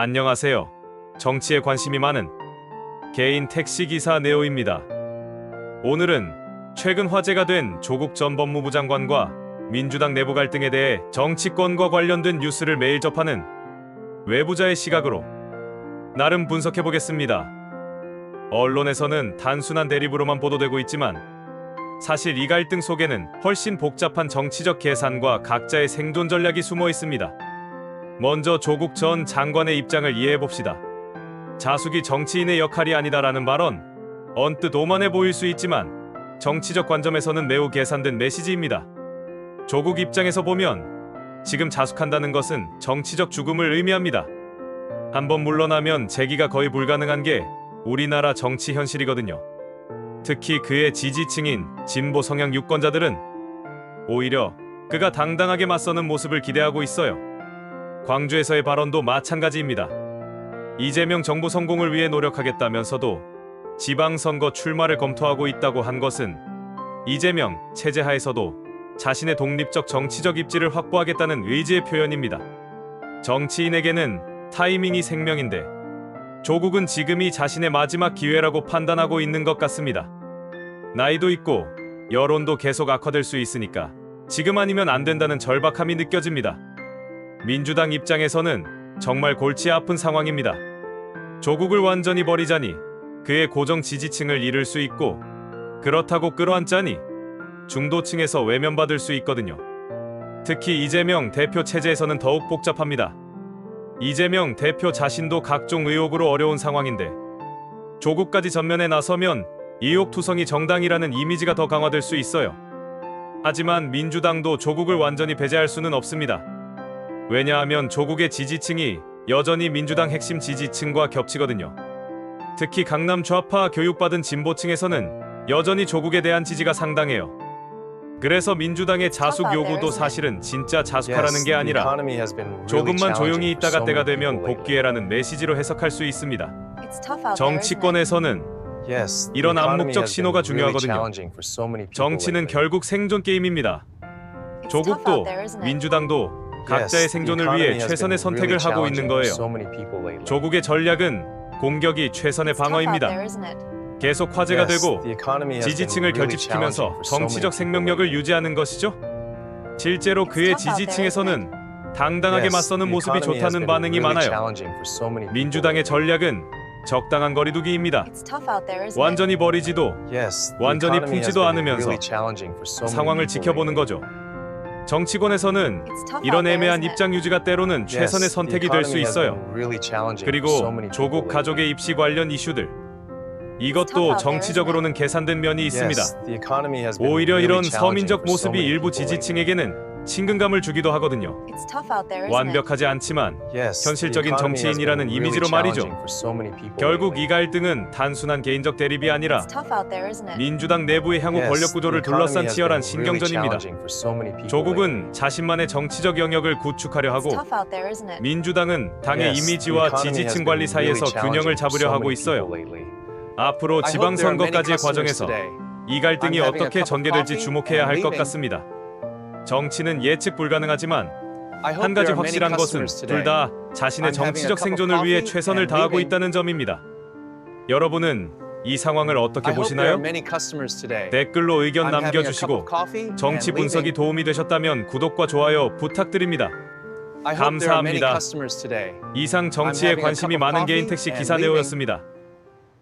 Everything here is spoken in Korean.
안녕하세요. 정치에 관심이 많은 개인 택시 기사 네오입니다. 오늘은 최근 화제가 된 조국 전 법무부 장관과 민주당 내부 갈등에 대해 정치권과 관련된 뉴스를 매일 접하는 외부자의 시각으로 나름 분석해 보겠습니다. 언론에서는 단순한 대립으로만 보도되고 있지만 사실 이 갈등 속에는 훨씬 복잡한 정치적 계산과 각자의 생존 전략이 숨어 있습니다. 먼저 조국 전 장관의 입장을 이해해 봅시다. 자숙이 정치인의 역할이 아니다라는 발언, 언뜻 오만해 보일 수 있지만 정치적 관점에서는 매우 계산된 메시지입니다. 조국 입장에서 보면 지금 자숙한다는 것은 정치적 죽음을 의미합니다. 한번 물러나면 재기가 거의 불가능한 게 우리나라 정치 현실이거든요. 특히 그의 지지층인 진보 성향 유권자들은 오히려 그가 당당하게 맞서는 모습을 기대하고 있어요. 광주에서의 발언도 마찬가지입니다. 이재명 정부 성공을 위해 노력하겠다면서도 지방선거 출마를 검토하고 있다고 한 것은 이재명 체제 하에서도 자신의 독립적 정치적 입지를 확보하겠다는 의지의 표현입니다. 정치인에게는 타이밍이 생명인데 조국은 지금이 자신의 마지막 기회라고 판단하고 있는 것 같습니다. 나이도 있고 여론도 계속 악화될 수 있으니까 지금 아니면 안 된다는 절박함이 느껴집니다. 민주당 입장에서는 정말 골치 아픈 상황입니다. 조국을 완전히 버리자니 그의 고정 지지층을 잃을 수 있고 그렇다고 끌어안자니 중도층에서 외면받을 수 있거든요. 특히 이재명 대표 체제에서는 더욱 복잡합니다. 이재명 대표 자신도 각종 의혹으로 어려운 상황인데 조국까지 전면에 나서면 이혹투성이 정당이라는 이미지가 더 강화될 수 있어요. 하지만 민주당도 조국을 완전히 배제할 수는 없습니다. 왜냐하면 조국의 지지층이 여전히 민주당 핵심 지지층과 겹치거든요. 특히 강남 좌파 교육받은 진보층에서는 여전히 조국에 대한 지지가 상당해요. 그래서 민주당의 자숙 요구도 사실은 진짜 자숙하라는 게 아니라 조금만 조용히 있다가 때가 되면 복귀해라는 메시지로 해석할 수 있습니다. 정치권에서는 이런 암묵적 신호가 중요하거든요. 정치는 결국 생존 게임입니다. 조국도 민주당도 각자의 생존을 위해 최선의 선택을 하고 있는 거예요. 조국의 전략은 공격이 최선의 방어입니다. 계속 화제가 되고 지지층을 결집시키면서 정치적 생명력을 유지하는 것이죠. 실제로 그의 지지층에서는 당당하게 맞서는 모습이 좋다는 반응이 많아요. 민주당의 전략은 적당한 거리두기입니다. 완전히 버리지도 완전히 품지도 않으면서 상황을 지켜보는 거죠. 정치권에서는 이런 애매한 입장 유지가 때로는 최선의 선택이 될 수 있어요. 그리고 조국 가족의 입시 관련 이슈들. 이것도 정치적으로는 계산된 면이 있습니다. 오히려 이런 서민적 모습이 일부 지지층에게는 친근감을 주기도 하거든요. 완벽하지 않지만 현실적인 정치인이라는 이미지로 말이죠. 결국 이 갈등은 단순한 개인적 대립이 아니라 민주당 내부의 향후 권력 구조를 둘러싼 치열한 신경전입니다. 조국은 자신만의 정치적 영역을 구축하려 하고 민주당은 당의 이미지와 지지층 관리 사이에서 균형을 잡으려 하고 있어요. 앞으로 지방선거까지의 과정에서 이 갈등이 어떻게 전개될지 주목해야 할 것 같습니다. 정치는 예측 불가능하지만 한 가지 확실한 것은 둘 다 자신의 정치적 생존을 위해 최선을 다하고 있다는 점입니다. 여러분은 이 상황을 어떻게 보시나요? 댓글로 의견 남겨주시고 정치 분석이 도움이 되셨다면 구독과 좋아요 부탁드립니다. 감사합니다. 이상 정치에 관심이 많은 개인 택시 기사 네오였습니다.